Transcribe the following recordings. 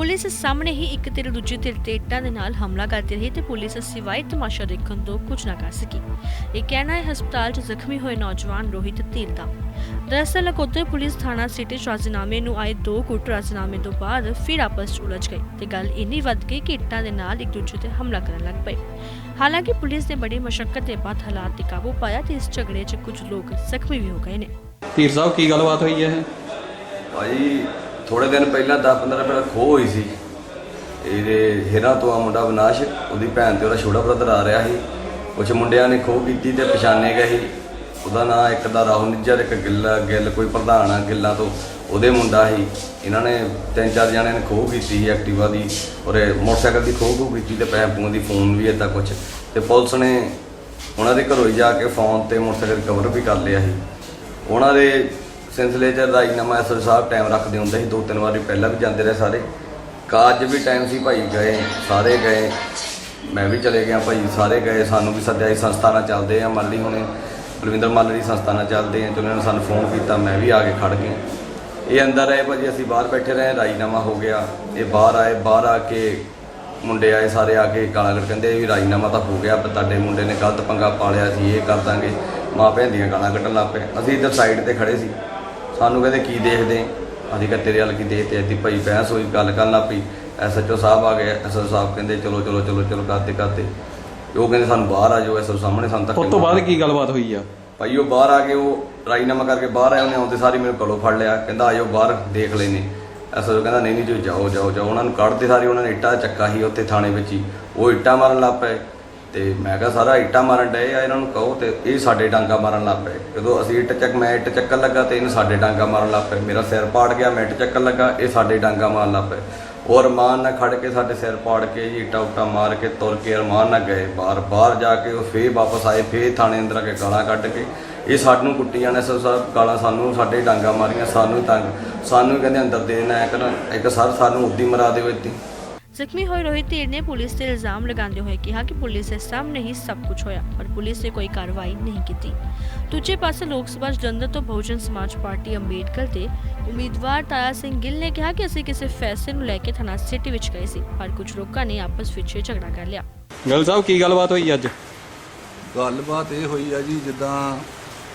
Police ਸਾਹਮਣੇ ਹੀ ਇੱਕ ਧਿਰ ਦੂਜੀ ਧਿਰ ਤੇ ਇੱਟਾਂ ਦੇ ਨਾਲ ਹਮਲਾ ਕਰਦੀ ਰਹੀ ਤੇ ਪੁਲਿਸ ਸਿਵਾਏ ਤਮਾਸ਼ਾ ਦੇਖਣ ਤੋਂ ਕੁਝ ਨਾ ਕਰ ਸਕੀ। ਇਹ ਕਹਿਣਾ ਹੈ ਹਸਪਤਾਲ 'ਚ ਜ਼ਖਮੀ ਹੋਏ ਨੌਜਵਾਨ ਰੋਹਿਤ ਧੀਰ ਦਾ। ਦਰਅਸਲ ਨਕੋਦਰ ਪੁਲਿਸ ਥਾਣਾ ਸਿਟੀ ਰਾਜ਼ੀਨਾਮੇ ਨੂੰ ਆਏ ਦੋ ਗੁੱਟ ਰਾਜ਼ੀਨਾਮੇ ਤੋਂ ਬਾਅਦ ਫਿਰ ਆਪਸ 'ਚ ਉਲਝ ਗਏ ਤੇ ਗੱਲ ਇੰਨੀ ਵੱਧ ਗਈ ਕਿ ਇੱਟਾਂ ਦੇ ਨਾਲ ਇੱਕ ਦੂਜੇ ਤੇ ਹਮਲਾ ਕਰਨ ਲੱਗ ਪਏ। ਹਾਲਾਂਕਿ ਪੁਲਿਸ ਨੇ ਬੜੀ ਮਸ਼ੱਕਤ ਦੇ ਬਾਅਦ ਹਾਲਾਤ ਤੇ ਕਾਬੂ ਪਾਇਆ ਤੇ ਇਸ ਝਗੜੇ 'ਚ ਕੁਝ ਲੋਕ ਜ਼ਖਮੀ ਵੀ ਹੋ ਗਏ ਨੇ। ਧੀਰ ਸਾਹਿਬ ਕੀ ਗੱਲਬਾਤ ਹੋਈ ਹੈ? ਭਾਈ ਥੋੜੇ ਦਿਨ ਪਹਿਲਾਂ 10-15 ਪਹਿਲਾਂ ਖੋਹ ਹੋਈ ਸੀ। ਇਹਦੇ ਹੀਰਾ ਤੋਂ ਆ ਮੁੰਡਾ ਵਿਨਾਸ਼ ਉਹਦੀ ਭੈਣ ਤੇ ਉਹਦਾ ਛੋਟਾ ਬ੍ਰਦਰ ਆ ਰਿਹਾ ਸੀ। ਕੁਝ ਮੁੰਡਿਆਂ ਨੇ ਖੋਹ ਕੀਤੀ ਤੇ ਪਛਾਣੇ ਗਏ ਸੀ। ਉਹਦਾ ਨਾਂ ਇੱਕ ਦਾ ਰਾਹੁਲ ਨਿੱਜਰ, ਇੱਕ ਗਿੱਲਾ, ਗਿੱਲ ਕੋਈ ਪ੍ਰਧਾਨ ਆ ਗਿੱਲਾਂ ਤੋਂ, ਉਹਦੇ ਮੁੰਡਾ ਸੀ। ਇਹਨਾਂ ਨੇ ਤਿੰਨ ਚਾਰ ਜਣਿਆਂ ਨੇ ਖੋਹ ਕੀਤੀ ਸੀ ਐਕਟਿਵਾ ਦੀ, ਔਰ ਮੋਟਰਸਾਈਕਲ ਦੀ ਖੋਹ ਖੋਹ ਕੀਤੀ ਤੇ ਪੈਸੇ ਪੂਣ ਦੀ ਫੋਨ ਵੀ ਏਦਾਂ ਕੁਝ ਤੇ ਪੁਲਿਸ ਨੇ ਉਹਨਾਂ ਦੇ ਘਰੋਂ ਹੀ ਜਾ ਕੇ ਫੋਨ ਤੇ ਮੋਟਰਸਾਈਕਲ ਕਵਰ ਵੀ ਕਰ ਲਿਆ ਸੀ। ਉਹਨਾਂ ਦੇ ਸਿਲਸਿਲੇ 'ਚ ਰਾਜਨਾਮਾ ਐਸਓ ਸਾਹਿਬ ਟਾਈਮ ਰੱਖਦੇ ਹੁੰਦੇ ਸੀ, ਦੋ ਤਿੰਨ ਵਾਰੀ ਪਹਿਲਾਂ ਵੀ ਜਾਂਦੇ ਰਹੇ ਸਾਰੇ। ਕਾਜ ਵੀ ਟਾਈਮ ਸੀ ਭਾਈ, ਗਏ, ਸਾਰੇ ਗਏ। ਮੈਂ ਵੀ ਚਲੇ ਗਿਆ ਭਾਈ, ਸਾਰੇ ਗਏ। ਸਾਨੂੰ ਵੀ ਸੱਦਿਆ ਸੀ ਸੰਸਥਾ ਨਾਲ ਚੱਲਦੇ ਆ। ਮੱਲੀ ਹੁਣੇ ਬਲਵਿੰਦਰ ਮੱਲ ਦੀ ਸੰਸਥਾ ਨਾਲ ਚੱਲਦੇ ਆ, ਤੇ ਉਹਨਾਂ ਨੇ ਸਾਨੂੰ ਫੋਨ ਕੀਤਾ, ਮੈਂ ਵੀ ਆ ਕੇ ਖੜ ਗਿਆ। ਇਹ ਅੰਦਰ ਆਏ ਭਾਜੀ, ਅਸੀਂ ਬਾਹਰ ਬੈਠੇ ਰਹੇ, ਰਾਜਨਾਮਾ ਹੋ ਗਿਆ। ਇਹ ਬਾਹਰ ਆਏ, ਬਾਹਰ ਆ ਕੇ ਮੁੰਡੇ ਆਏ ਸਾਰੇ ਆ ਕੇ ਗਾਲਾਂ ਕੱਢ ਕਹਿੰਦੇ ਵੀ ਰਾਜਨਾਮਾ ਤਾਂ ਹੋ ਗਿਆ, ਪਰ ਤੁਹਾਡੇ ਮੁੰਡੇ ਨੇ ਗਲਤ ਪੰਗਾ ਪਾਲਿਆ ਸੀ ਇਹ ਕਰ ਦਾਂਗੇ। ਮਾਂ ਭੈਣ ਦੀਆਂ ਗਾਲਾਂ ਕੱਢਣ ਲੱਗ ਪਏ। ਅਸੀਂ ਇੱਧਰ ਸਾਈਡ ਤੇ ਖੜੇ ਸੀ। ਸਾਨੂੰ ਕਹਿੰਦੇ ਕੀ ਦੇਖਦੇ? ਅਸੀਂ ਕਿਹਾ ਤੇਰੇ ਵੱਲ ਕੀ ਦੇਖਦੇ? ਐਦੀ ਭਾਈ ਬਹਿਸ ਹੋਈ ਗੱਲ ਕਰਨ ਪਈ। ਐਸਐਚਓ ਸਾਹਿਬ ਆ ਗਏ ਐਸਐਚਓ ਸਾਹਿਬ ਕਹਿੰਦੇ ਚਲੋ ਚਲੋ ਚਲੋ ਚਲੋ ਕਰਦੇ ਕਰਦੇ ਉਹ ਕਹਿੰਦੇ ਸਾਨੂੰ ਬਾਹਰ ਆ ਜਾਓ ਐਸਐਚਓ ਸਾਹਮਣੇ ਸਾਨੂੰ ਧੱਕੇ ਉਸ ਤੋਂ ਬਾਅਦ। ਕੀ ਗੱਲਬਾਤ ਹੋਈ ਆ? ਭਾਈ ਉਹ ਬਾਹਰ ਆ ਕੇ ਉਹ ਰਾਜੀਨਾਮਾ ਕਰਕੇ ਬਾਹਰ ਆਏ ਉਹਨੇ ਆਉਂਦੇ ਸਾਰੀ ਮੈਨੂੰ ਕੋਲੋਂ ਫੜ ਲਿਆ। ਕਹਿੰਦਾ ਆਜੋ ਬਾਹਰ ਦੇਖ ਲੈਨੇ। ਐਸਾ ਕਹਿੰਦਾ ਨਹੀਂ ਨਹੀਂ ਤੁਸੀਂ ਜਾਓ ਜਾਓ ਜਾਓ। ਉਹਨਾਂ ਨੂੰ ਕੱਢਦੇ ਸਾਰੀ ਉਹਨਾਂ ਨੇ ਇੱਟਾਂ ਚੱਕਾ ਸੀ ਉੱਥੇ ਥਾਣੇ ਵਿੱਚ ਹੀ। ਉਹ ਇੱਟਾਂ ਮਾਰਨ ਲੱਗ ਪਏ। ਤੇ ਮੈਂ ਕਿਹਾ ਸਾਰਾ ਇੱਟਾਂ ਮਾਰਨ ਡਏ ਆ, ਇਹਨਾਂ ਨੂੰ ਕਹੋ ਤੇ ਇਹ ਸਾਡੇ ਡਾਂਗਾ ਮਾਰਨ ਲੱਗ ਪਏ। ਜਦੋਂ ਅਸੀਂ ਇੱਟ ਚੱਕ ਮੈਂ ਇੱਟ ਚੱਕਣ ਲੱਗਾ ਤੇ ਇਹਨੂੰ ਸਾਡੇ ਡਾਂਗਾ ਮਾਰਨ ਲੱਗ ਪਏ। ਮੇਰਾ ਸਿਰ ਪਾੜ ਗਿਆ, ਮੈਂ ਇੱਟ ਚੱਕਣ ਲੱਗਾ, ਇਹ ਸਾਡੇ ਡਾਂਗਾ ਮਾਰਨ ਲੱਗ ਪਏ। ਉਹ ਅਰਮਾਨ ਨਾਲ ਖੜ ਕੇ ਸਾਡੇ ਸਿਰ ਪਾੜ ਕੇ ਜੀ ਇੱਟਾਂ ਉੱਟਾਂ ਮਾਰ ਕੇ ਤੁਰ ਕੇ ਅਰਮਾਨ ਨਾਲ ਗਏ। ਬਾਹਰ ਬਾਹਰ ਜਾ ਕੇ ਉਹ ਫੇਰ ਵਾਪਸ ਆਏ, ਫੇਰ ਥਾਣੇ ਅੰਦਰ ਆ ਕੇ ਗਾਲਾਂ ਕੱਢ ਕੇ। ਇਹ ਸਾਨੂੰ ਕੁੱਟੀ ਜਾਣੇ ਸਰ ਸਾਹਿਬ ਗਾਲਾਂ ਸਾਨੂੰ, ਸਾਡੇ ਡਾਂਗਾ ਮਾਰੀਆਂ, ਸਾਨੂੰ ਤੰਗ। ਸਾਨੂੰ ਹੀ ਕਹਿੰਦੇ ਅੰਦਰ ਦੇ ਦੇਣਾ ਹੈ ਇੱਕ ਸਰ ਸਾਨੂੰ ਉੱਦੀ ਮਰਾ ਦਿਓ ਇੱਥੇ। ਜ਼ਖਮੀ ਹੋਏ ਰੋਹਿਤ ਧੀਰ ਨੇ ਪੁਲਿਸ ਤੇ ਇਲਜ਼ਾਮ ਲਗਾਉਂਦੇ ਹੋਏ ਕਿਹਾ ਕਿ ਪੁਲਿਸ ਦੇ ਸਾਹਮਣੇ ਹੀ ਸਭ ਕੁਝ ਹੋਇਆ ਪਰ ਪੁਲਿਸ ਨੇ ਕੋਈ ਕਾਰਵਾਈ ਨਹੀਂ ਕੀਤੀ। ਦੂਜੇ ਪਾਸੇ ਲੋਕ ਸਭਾ ਜਲੰਧਰ ਤੋਂ ਬਹੁਜਨ ਸਮਾਜ ਪਾਰਟੀ ਅੰਬੇਡਕਰ ਤੇ ਉਮੀਦਵਾਰ ਤਾਰਾ ਸਿੰਘ ਗਿੱਲ ਨੇ ਕਿਹਾ ਕਿ ਅਸੀਂ ਕਿਸੇ ਫੈਸਲੇ ਨੂੰ ਲੈ ਕੇ ਥਾਣਾ ਸਿਟੀ ਵਿੱਚ ਗਏ ਸੀ ਪਰ ਕੁਝ ਲੋਕਾਂ ਨੇ ਆਪਸ ਵਿੱਚ ਝਗੜਾ ਕਰ ਲਿਆ। ਗੱਲ ਸਾਹਿਬ ਕੀ ਗੱਲਬਾਤ ਹੋਈ ਅੱਜ? ਗੱਲਬਾਤ ਇਹ ਹੋਈ ਆ ਜੀ ਜਿੱਦਾਂ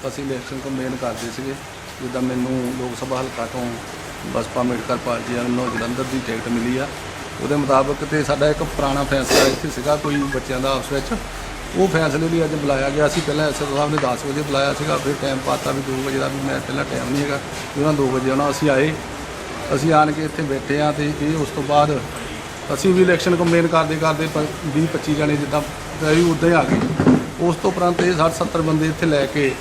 ਅਸੀਂ ਇਲੈਕਸ਼ਨ ਕੰਪੇਨ ਕਰਦੇ ਸੀਗੇ ਜਿੱਦਾਂ ਮੈਨੂੰ ਲੋਕ ਸਭਾ ਹਲਕਾ ਤੋਂ ਬਸਪਾ ਅੰਬੇਡਕਰ ਪਾਰਟੀ ਵੱਲੋਂ ਜਲੰਧਰ ਦੀ ਟਿਕਟ ਮਿਲੀ ਆ। ਉਹਦੇ ਮੁਤਾਬਕ ਤੇ ਸਾਡਾ ਇੱਕ ਪੁਰਾਣਾ ਫੈਸਲਾ ਇੱਥੇ ਸੀਗਾ ਕੋਈ ਬੱਚਿਆਂ ਦਾ ਆਪਸ ਵਿੱਚ। ਉਹ ਫੈਸਲੇ ਲਈ ਅੱਜ ਬੁਲਾਇਆ ਗਿਆ। ਸੀ ਪਹਿਲਾਂ ਐਸਐਸ ਸਾਹਿਬ ਨੇ 10 ਵਜੇ ਬੁਲਾਇਆ ਸੀਗਾ। ਫਿਰ ਟਾਈਮ ਪਾਤਾ ਵੀ 2 ਵਜੇ ਦਾ ਵੀ ਮੈਂ ਪਹਿਲਾਂ ਟਾਈਮ ਨਹੀਂ ਹੈਗਾ। ਵੀ ਉਹਨਾਂ 2 ਵਜੇ ਆਉਣਾ। ਅਸੀਂ ਆਏ। ਅਸੀਂ ਆਣ ਕੇ ਇੱਥੇ ਬੈਠੇ ਆ ਤੇ ਇਹ ਉਸ ਤੋਂ ਬਾਅਦ ਅਸੀਂ ਵੀ ਇਲੈਕਸ਼ਨ ਕੰਪੇਨ ਕਰਦੇ ਕਰਦੇ 20 25 ਜਣੇ ਜਿੱਦਾਂ ਵੀ ਉੱਦਾਂ ਹੀ ਆ ਗਏ। ਉਸ ਤੋਂ ਉਪਰੰਤ ਇਹ 60 70 ਬੰਦੇ ਇੱਥੇ ਲੈ ਕੇ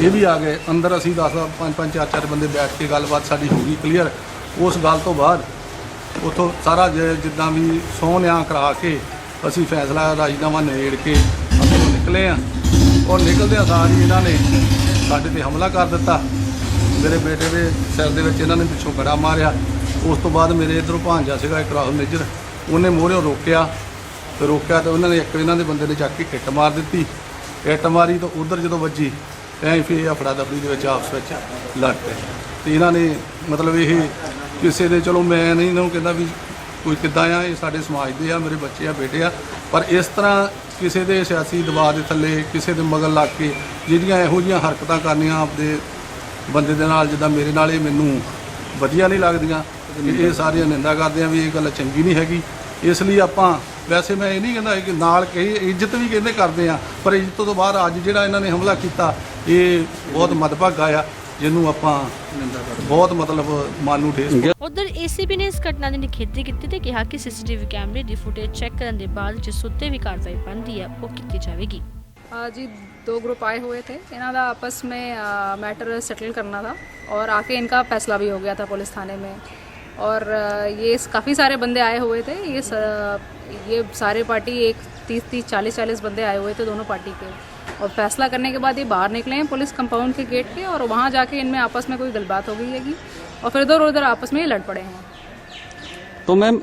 ਇਹ ਵੀ ਆ ਗਏ। ਅੰਦਰ ਅਸੀਂ 10 ਪੰਜ ਪੰਜ ਚਾਰ ਚਾਰ ਬੰਦੇ ਬੈਠ ਕੇ ਗੱਲਬਾਤ ਸਾਡੀ ਹੋ ਗਈ ਕਲੀਅਰ ਉਸ ਗੱਲ ਤੋਂ ਬਾਅਦ ਉਥੋਂ ਸਾਰਾ ਜ- ਜਿੱਦਾਂ ਵੀ ਸਹੁੰ ਨਿਆਂ ਕਰਾ ਕੇ ਅਸੀਂ ਫੈਸਲਾ ਰਾਜੀਨਾਮਾ ਨਿਬੇੜ ਕੇ ਅੰਦਰੋਂ ਨਿਕਲੇ ਆ। ਔਰ ਨਿਕਲਦੇ ਸਾਰ ਹੀ ਇਹਨਾਂ ਨੇ ਸਾਡੇ ਤੇ ਹਮਲਾ ਕਰ ਦਿੱਤਾ। ਮੇਰੇ ਬੇਟੇ ਦੇ ਸਿਰ ਦੇ ਵਿੱਚ ਇਹਨਾਂ ਨੇ ਪਿੱਛੋਂ ਗੜਾ ਮਾਰਿਆ। ਉਸ ਤੋਂ ਬਾਅਦ ਮੇਰੇ ਇਧਰੋਂ ਭਾਂਜਾ ਸੀਗਾ, ਇੱਕ ਰਾਹੁਲ ਮੇਜਰ। ਉਹਨੇ ਮੋਹਰੇ ਰੋਕਿਆ। ਤੇ ਰੋਕਿਆ ਤੇ ਉਹਨਾਂ ਨੇ ਇੱਕ ਇਹਨਾਂ ਦੇ ਬੰਦੇ ਨੇ ਚੱਕ ਕੇ ਇੱਟ ਮਾਰ ਦਿੱਤੀ। ਇੱਟ ਮਾਰੀ ਤਾਂ ਉਧਰ ਜਦੋਂ ਵੱਜੀ, ਐਂ ਫਿਰ ਇਹ ਅਫੜਾ ਦਫੜੀ ਦੇ ਵਿੱਚ ਆਪਸ ਵਿੱਚ ਲੜ ਪਏ। ਤੇ ਇਹਨਾਂ ਨੇ ਮਤਲਬ ਇਹ ਕਿਸੇ ਦੇ, ਚਲੋ ਮੈਂ ਨਹੀਂ ਇਹਨਾਂ ਨੂੰ ਕਹਿੰਦਾ ਵੀ ਕੋਈ ਕਿੱਦਾਂ ਆ, ਇਹ ਸਾਡੇ ਸਮਾਜ ਦੇ ਆ, ਮੇਰੇ ਬੱਚੇ ਆ, ਬੇਟੇ ਆ, ਪਰ ਇਸ ਤਰ੍ਹਾਂ ਕਿਸੇ ਦੇ ਸਿਆਸੀ ਦਬਾਅ ਦੇ ਥੱਲੇ, ਕਿਸੇ ਦੇ ਮਗਰ ਲੱਗ ਕੇ ਜਿਹੜੀਆਂ ਇਹੋ ਜਿਹੀਆਂ ਹਰਕਤਾਂ ਕਰਨੀਆਂ ਆਪਦੇ ਬੰਦੇ ਦੇ ਨਾਲ, ਜਿੱਦਾਂ ਮੇਰੇ ਨਾਲ ਇਹ ਮੈਨੂੰ ਵਧੀਆ ਨਹੀਂ ਲੱਗਦੀਆਂ ਇਹ ਸਾਰੀਆਂ ਨਿੰਦਾ ਕਰਦੇ ਆ ਵੀ ਇਹ ਗੱਲ ਚੰਗੀ ਨਹੀਂ ਹੈਗੀ। ਇਸ ਲਈ ਆਪਾਂ, ਵੈਸੇ ਮੈਂ ਇਹ ਨਹੀਂ ਕਹਿੰਦਾ ਕਿ ਨਾਲ ਕਹੀ, ਇੱਜ਼ਤ ਵੀ ਕਹਿੰਦੇ ਕਰਦੇ ਆ, ਪਰ ਇੱਜ਼ਤ ਤੋਂ ਬਾਅਦ ਅੱਜ ਜਿਹੜਾ ਇਹਨਾਂ ਨੇ ਹਮਲਾ ਕੀਤਾ, ਇਹ ਬਹੁਤ ਮਦਭਾਗਾ ਆ। ਜਿਹਨੂੰ ਆਪਾਂ ਬਹੁਤ ਮਤਲਬ ਮਨ ਨੂੰ ਠੇਸ ਉਧਰ ਏਸੀਬੀ ਨੇ ਇਸ ਘਟਨਾ ਦੀ ਨਿਖੇਧੀ ਕੀਤੀ ਤੇ ਕਿਹਾ ਕਿ ਸੀਸੀਟੀਵੀ ਕੈਮਰੇ ਦੀ ਫੁਟੇਜ ਚੈੱਕ ਕਰਨ ਦੇ ਬਾਅਦ ਜਿਸ ਉੱਤੇ ਵੀ ਕਾਰਵਾਈ ਬਣਦੀ ਹੈ ਉਹ ਕੀਤੀ ਜਾਵੇਗੀ आ, जी दो ग्रुप आए हुए थे इन्हों का आपस में मैटर सेटल करना था और आके इनका फैसला भी हो गया था पुलिस थाने में और आ, ये काफ़ी सारे बंदे आए हुए थे ये स, ये सारे पार्टी एक तीस तीस चालीस चालीस बंदे आए हुए थे दोनों पार्टी के और फैसला करने के बाद ये बाहर निकले हैं पुलिस कंपाउंड के गेट के और वहाँ जाके इनमें आपस में कोई गलबात हो गई हैगी और फिर इधर उधर आपस में ये लड़ पड़े हैं। तो मैम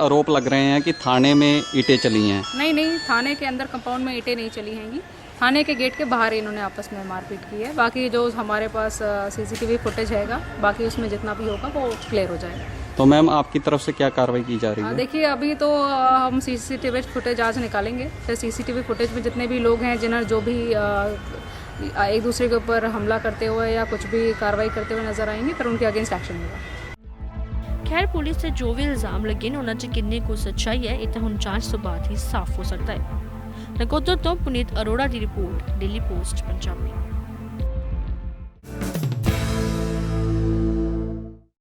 आरोप लग रहे हैं कि थाने में ईटें चली हैं। नहीं नहीं थाने के अंदर कंपाउंड में ईंटें नहीं चली हैंगी। थाने के गेट के बाहर इन्होंने आपस में मारपीट की है। बाकी जो हमारे पास सीसीटीवी फुटेज हैगा बाकी उसमें जितना भी होगा वो क्लियर हो जाएगा। तो मैम आपकी तरफ़ से क्या कार्रवाई की जा रही हाँ, है देखिए अभी तो हम सीसीटीवी फुटेज आज निकालेंगे। फिर सीसीटीवी फुटेज में जितने भी लोग हैं जिन्हें जो भी एक दूसरे के ऊपर हमला करते हुए या कुछ भी कार्रवाई करते हुए नज़र आएँगे फिर उनके अगेंस्ट एक्शन होगा। खैर पुलिस से जो भी इल्ज़ाम लगे उन्होंने किन्नी को सच्चाई है इतना हम जाँच तो बाद ही साफ़ हो सकता है। नकोदर तो पुनीत अरोड़ा की रिपोर्ट डेली पोस्ट पंजाबी।